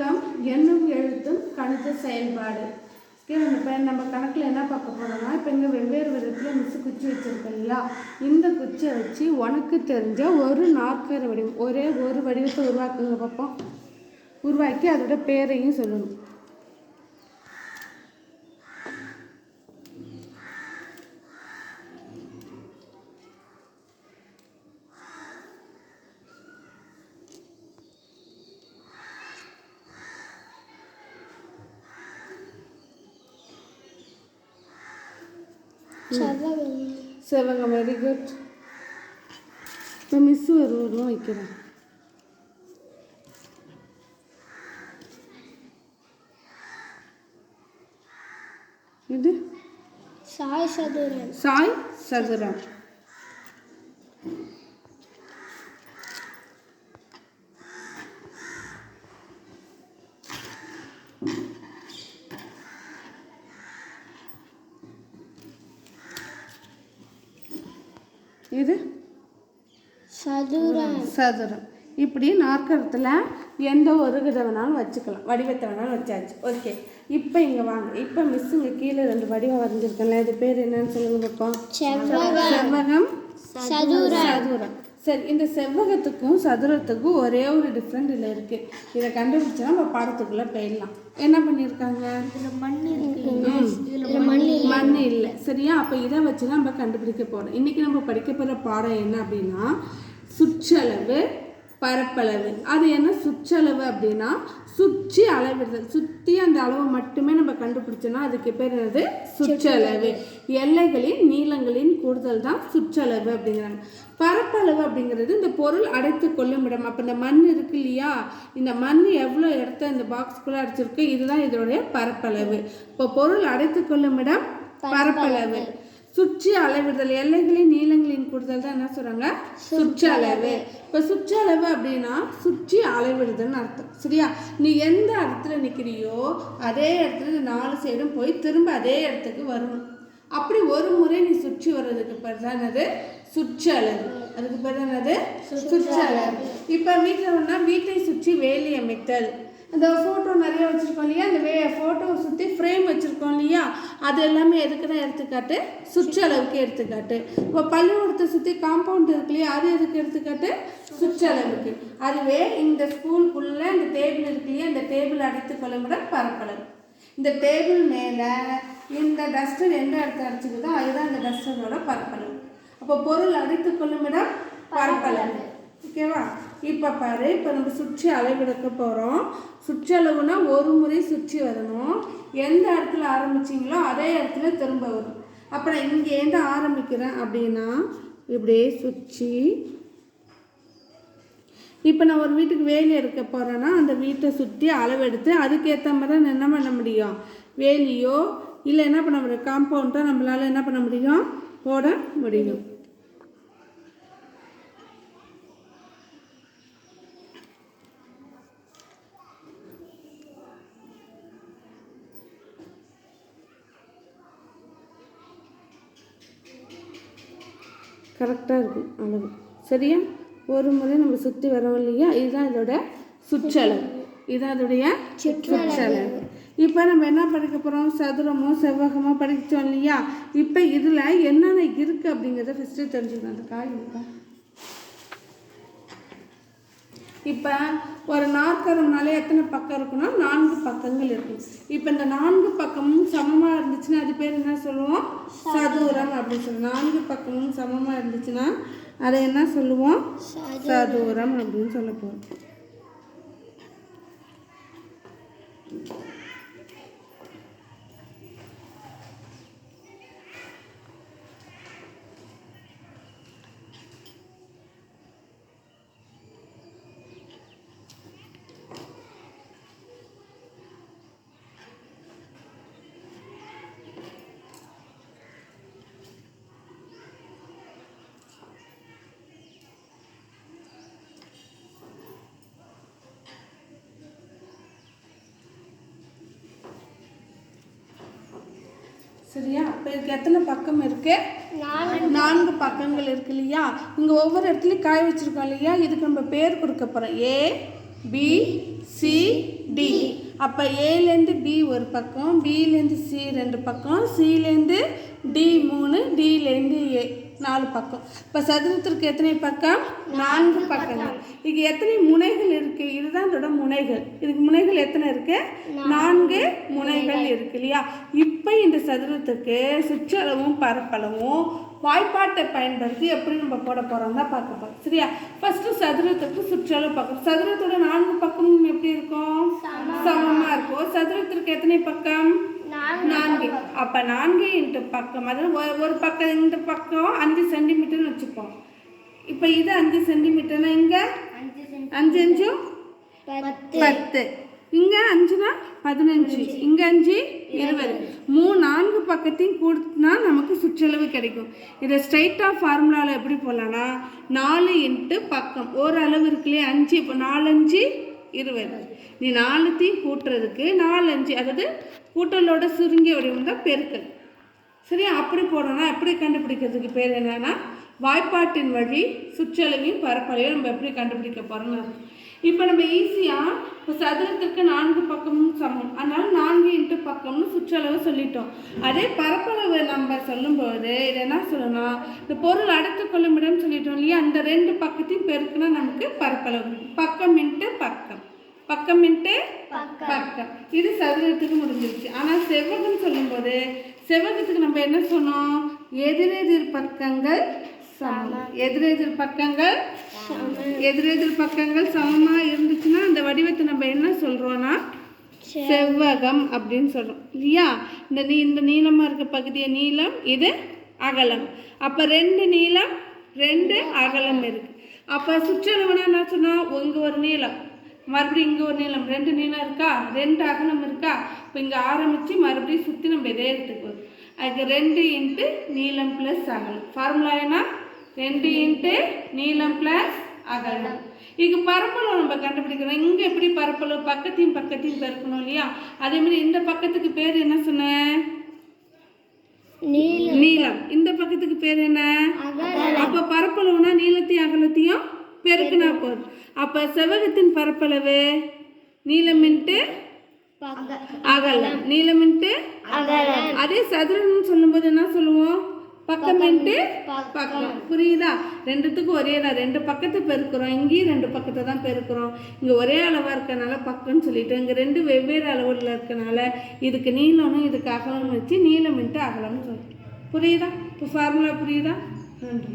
வணக்கம். எண்ணும் எழுத்தும் கணித செயல்பாடு. இப்போ நம்ம கணக்கில் என்ன பார்க்க போகிறோம்னா இப்போ இங்கே வெவ்வேறு விதத்தில் மிஸ் குச்சி வச்சுருக்கோம் இல்லையா? இந்த குச்சியை வச்சு உனக்கு தெரிஞ்ச ஒரு நாற்கர வடிவம் ஒரே ஒரு வடிவத்தை உருவாக்குங்க பார்ப்போம் உருவாக்கி அதோட பேரையும் சொல்லணும். சிவகம் வெரி குட் இப்போ மிஸ் ஒரு உருவம் வைக்கிறேன். இது? சாய் சதுரன் சாய் சதுரம். இது? சதுரன் சதுரம். இப்படி நாற்கரத்தில் எந்த ஒரு வித வேணாலும் வச்சுக்கலாம். வடிவத்தை வேணாலும் வச்சாச்சு. ஓகே இப்போ இங்கே வாங்க. இப்போ மிஸ் இங்கே கீழே ரெண்டு வடிவம் வரைஞ்சிருக்கேன்ல. இது பேர் என்னன்னு சொல்லுங்க பார்ப்போம் செவ்வகம். சதுரன் சதுரம். சரி இந்த செவ்வகத்துக்கும் சதுரத்துக்கும் ஒரே ஒரு டிஃப்ரெண்ட் இதில் இருக்குது இதை கண்டுபிடிச்சா நம்ம பாடத்துக்குள்ளே போயிடலாம். என்ன பண்ணியிருக்காங்க? இதுல மண் மண் இல்லை. சரியா? அப்போ இதை வச்சு நம்ம கண்டுபிடிக்க போகிறோம் இன்றைக்கி நம்ம படிக்க போகிற பாடம் என்ன அப்படின்னா சுற்றளவு பரப்பளவு. அது என்ன? சுற்றளவு அப்படின்னா சுற்றி அளவிடுதல். சுற்றி அந்த அளவு மட்டுமே நம்ம கண்டுபிடிச்சோன்னா அதுக்கு பேர் என்னது? சுற்றளவு. எல்லைகளின் நீளங்களின் கூடுதல் தான் சுற்றளவு அப்படிங்கிறாங்க. பரப்பளவு அப்படிங்கிறது இந்த பொருள் அடைத்து கொள்ளும் இடம். அப்போ இந்த மண் இருக்கு இல்லையா? இந்த மண் எவ்வளோ இடத்த இந்த பாக்ஸ்குள்ளே அடைச்சிருக்கு? இதுதான் இதோடைய பரப்பளவு. இப்போ பொருள் அடைத்து கொள்ளும் இடம் பரப்பளவு. சுற்றி அளவிடுதல். எல்லைகளின் நீளங்களின் கூடுதல் தான் என்ன சொல்கிறாங்க சுற்றளவு இப்போ சுற்றளவு அப்படின்னா சுற்றி அளவிடுதல்னு அர்த்தம். சரியா? நீ எந்த இடத்துல நிற்கிறியோ அதே இடத்துல நாலு சைடும் போய் திரும்ப அதே இடத்துக்கு வரணும். அப்படி ஒரு முறை நீ சுற்றி வர்றதுக்கு பேர் தான் என்னது? சுற்றளவு அதுக்கு பேர் என்னது? சுற்றளவு இப்போ வீட்டில் ஒன்றா வீட்டை சுற்றி வேலி அமைத்தல். அந்த ஃபோட்டோ நிறைய வச்சுருக்கோம் இல்லையா? அந்த வே ஃபோட்டோவை சுற்றி ஃப்ரேம் வச்சுருக்கோம் இல்லையா? அது எல்லாமே எதுக்குன்னா எடுத்துக்காட்டு சுற்றளவுக்கு எடுத்துக்காட்டு. இப்போ பள்ளிக்கூடத்தை சுற்றி காம்பவுண்ட் இருக்கு இல்லையா? அது எதுக்கு எடுத்துக்காட்டு? சுற்றளவுக்கு. அதுவே இந்த ஸ்கூலுக்குள்ளே இந்த டேபிள் இருக்கு இல்லையா? இந்த டேபிள் அடைத்து கொள்ளுமிட பரப்பளவு. இந்த டேபிள் மேலே இந்த டஸ்டர் எந்த இடத்த அடிச்சுக்குதோ அதுதான் இந்த டஸ்டரோட பரப்பளவு. அப்போ பொருள் அடைத்து கொள்ளுமிடம் பரப்பளவு. ஓகேவா இப்போ பாரு இப்போ நம்ம சுற்றி அளவெடுக்க போகிறோம் சுற்றளவுனா ஒரு முறை சுற்றி வரணும். எந்த இடத்துல ஆரம்பிச்சிங்களோ அதே இடத்துல திரும்ப வரும். அப்புறம் இங்கேருந்து ஆரம்பிக்கிறேன் அப்படின்னா இப்படியே சுற்றி. இப்போ நான் ஒரு வீட்டுக்கு வேலி எடுக்க போகிறேன்னா அந்த வீட்டை சுற்றி அளவெடுத்து அதுக்கேற்ற மாதிரி நான் என்ன பண்ண முடியும்? வேலியோ இல்லை என்ன பண்ண முடியும் காம்பவுண்டோ நம்மளால் என்ன பண்ண முடியும்? போட முடியும். கரெக்டாக இருக்கும் அளவு சரியா? ஒரு முறை நம்ம சுற்றி வரோம் இல்லையா? இதுதான் இதோட சுற்றளவு. இதுதான் அதோடைய சுற்றளவு. இப்போ நம்ம என்ன படிக்க போகிறோம் சதுரமோ செவ்வகமோ படிச்சோம் இல்லையா? இப்போ இதில் என்னென்ன இருக்குது அப்படிங்கிறத ஃபஸ்ட்டு தெரிஞ்சுக்கணும். அந்த காய் இருக்கா? இப்போ ஒரு நாற்கரம்னாலே எத்தனை பக்கம் இருக்குன்னா நான்கு பக்கங்கள் இருக்கும் இப்போ இந்த நான்கு பக்கமும் சமமாக இருந்துச்சுன்னா அது பேர் என்ன சொல்லுவோம்? சதுரம் அப்படின்னு சொல்லுவோம். நான்கு பக்கமும் சமமாக இருந்துச்சுன்னா அதை என்ன சொல்லுவோம்? சதுரம். அப்படின்னு சொல்ல போகிறோம் சரியா? இப்போ இதுக்கு எத்தனை பக்கம் இருக்கு? நான்கு. பக்கங்கள் இருக்கு இல்லையா? இங்கே ஒவ்வொரு இடத்துலையும் காய் வச்சிருக்கோம் இல்லையா? இதுக்கு நம்ம பேர் கொடுக்க போகிறோம் ஏ பி சி டி அப்போ ஏலேருந்து பி ஒரு பக்கம் பிலேருந்து சி ரெண்டு பக்கம் சிலேருந்து டி மூணு டிலேருந்து ஏ நாலு பக்கம். இப்போ சதுரத்திற்கு எத்தனை பக்கம்? நான்கு பக்கங்கள். இதுக்கு எத்தனை முனைகள் இருக்கு? இதுதான் இதோட முனைகள். இதுக்கு முனைகள் எத்தனை இருக்கு? நான்கு முனைகள் இருக்கு இல்லையா? இப்போ இந்த சதுரத்துக்கு சுற்றளவும் பரப்பளவும் வாய்ப்பாட்டை பயன்படுத்தி எப்படி நம்ம போட போறோம் தான் பார்க்க போறோம். சரியா? ஃபர்ஸ்ட் சதுரத்துக்கு சுற்றளவு பார்க்கணும் சதுரத்தோட நான்கு பக்கமும் எப்படி இருக்கும்? சமமா இருக்கும். சதுரத்திற்கு எத்தனை பக்கம்? நான்கு. அப்ப நான்கு இன்ட்டு பக்கம். அதாவது ஒரு பக்கம் இந்த பக்கம் அஞ்சு சென்டிமீட்டர்னு வச்சுப்போம். இப்போ இது அஞ்சு சென்டிமீட்டர்னா இங்க? அஞ்சு அஞ்சும் பத்து. இங்க அஞ்சுனா பதினஞ்சு. இங்க அஞ்சு இருபது. மூணு நான்கு பக்கத்தையும் கூட்டினா நமக்கு சுற்றளவு கிடைக்கும். இதை ஸ்ட்ரைட்டாக ஃபார்முலாவில் எப்படி போடலாம்னா நாலு இன்ட்டு பக்கம். ஒரு அளவு இருக்கு இல்லையா அஞ்சு. இப்போ நாலஞ்சு இருபது நீ நாலுத்தையும் கூட்டுறதுக்கு நாலு அஞ்சு அதாவது கூட்டலோட சுருங்கிய வடிவம் தான் பெருக்கல். சரியா? அப்படி போடணும்னா எப்படி கண்டுபிடிக்கிறதுக்கு பேர் என்னென்னா வாய்ப்பாட்டின் வழி சுற்றளவையும் பரப்பளவையும் நம்ம எப்படி கண்டுபிடிக்க போறோம்னு இப்போ நம்ம ஈஸியாக இப்போ சதுரத்துக்கு நான்கு பக்கமும் சமம். அதனால நான்கு இன்ட்டு பக்கம்னு சுற்றளவு சொல்லிட்டோம். அதே பரப்பளவு நம்ம சொல்லும்போது இது என்ன சொல்லணும்? இந்த பொருள் அடைத்து கொள்ளும் இடம் சொல்லிட்டோம் இல்லையா? அந்த ரெண்டு பக்கத்தையும் பெருக்குனா நமக்கு பரப்பளவு. பக்கம் இன்ட்டு பக்கம். பக்கம் இன்ட்டு பக்கம். இது சதுரத்துக்கு முடிஞ்சிருச்சு. ஆனால் செவ்வகம் சொல்லும்போது செவ்வகத்துக்கு நம்ம என்ன சொன்னோம்? எதிரெதிர் பக்கங்கள் சமம். எதிரெதிர் பக்கங்கள் எதிரெதிர் பக்கங்கள் சமமா இருந்துச்சுன்னா அந்த வடிவத்தை நம்ம என்ன சொல்றோம்னா செவ்வகம். அப்படின்னு சொல்றோம். இல்லையா? இந்த நீ இந்த நீளமா இருக்க பகுதிய நீளம் இது அகலம். அப்ப ரெண்டு நீளம் ரெண்டு அகலம் இருக்கு. அப்ப சுற்றளவுனா என்ன சொன்னா இங்க ஒரு நீளம் மறுபடியும் இங்கே ஒரு நீளம் ரெண்டு நீளம் இருக்கா? ரெண்டு அகலம் இருக்கா? இப்போ இங்கே ஆரம்பித்து மறுபடியும் சுற்றி நம்ம இதே இடத்துக்கு வரும். அதுக்கு ரெண்டு இன்ட்டு நீளம் ப்ளஸ் அகலம். ஃபார்முலா என்ன? ரெண்டு இன்ட்டு நீளம் ப்ளஸ் அகலம். இதுக்கு பரப்பளவு நம்ம கண்டுபிடிக்கணும் இங்கே எப்படி பரப்பளவு? பக்கத்தையும் பக்கத்தையும் பெருக்கணும் இல்லையா? அதே மாதிரி இந்த பக்கத்துக்கு பேர் என்ன சொன்னேன் நீல நீளம். இந்த பக்கத்துக்கு பேர் என்ன? அப்ப பரப்பளவுனா நீளத்தையும் அகலத்தையும் பெருக்குனா போதும். அப்ப செவ்வகத்தின் பரப்பளவு நீளம் இன்ட்டு அகலம். நீளம் இன்ட்டு அதே சதுரம்னு சொல்லும்போது என்ன சொல்லுவோம்? பக்கம் இன்ட்டு பக்கம். புரியுதா? ரெண்டுத்துக்கும் ஒரே தான் ரெண்டு பக்கத்தை பெருக்கிறோம். இங்கேயும் ரெண்டு பக்கத்தை தான் பெருக்கிறோம். இங்கே ஒரே அளவாக இருக்கனால பக்கம்னு சொல்லிட்டு இங்கே ரெண்டு வெவ்வேறு அளவுல இருக்கனால இதுக்கு நீளம்னு இதுக்கு அகலம்னு வச்சு நீளம் இன்ட்டு அகலம்னு சொல்லுவோம் புரியுதா? இப்போ ஃபார்முலா புரியுதா? நன்றி.